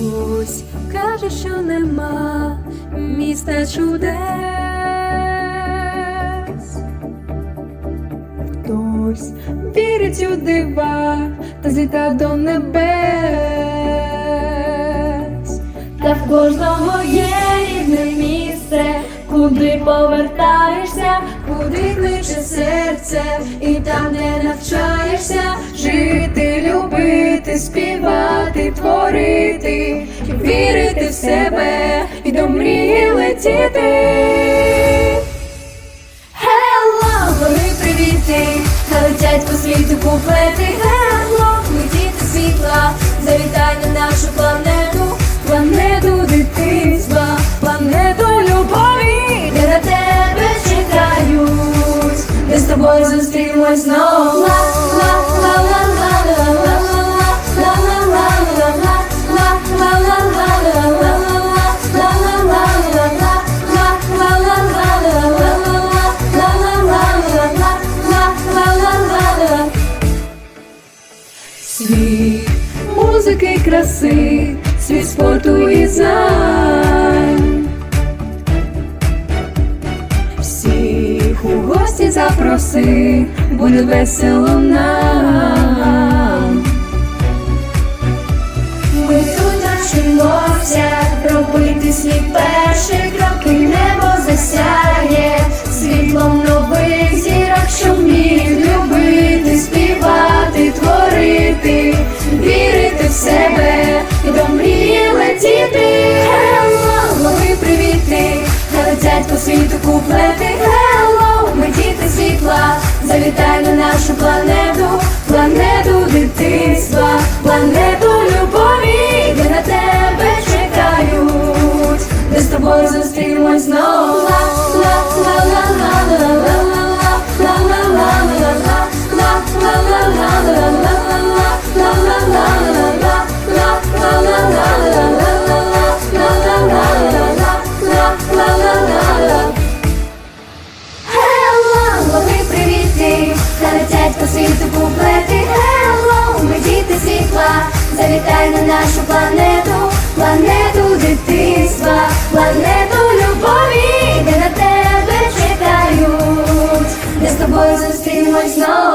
Хтось каже, що нема міста чудес. Хтось вірить у дива та зліта до небес. Та в кожного є рідне місце, куди повертаєшся, куди кличе серце, і там, де навчаєшся жити, любити, співати, творити, вірити в себе і до мрії летіти. Хелло, вони привіти, летять по світу куплети. Хелло, ми світла, завітай на нашу планету, планету дитинства, планету любові, де на тебе чекають, де з тобою зустрінемось знову. Ла, ла, ла, і краси, світ спорту і знань. Всіх у гості запроси, буде весело нам. Мрії Hello, ми привіти, летять по світу куплети. Hello, ми діти світла, завітай на нашу планету, планету дитинства, планету любові, де на тебе чекають, де з тобою зустрінемось знову. Летять по куплети. Hello, ми діти світла, завітай на нашу планету, планету дитинства, планету любові, де на тебе чекають, де з тобою зустрінемось знову.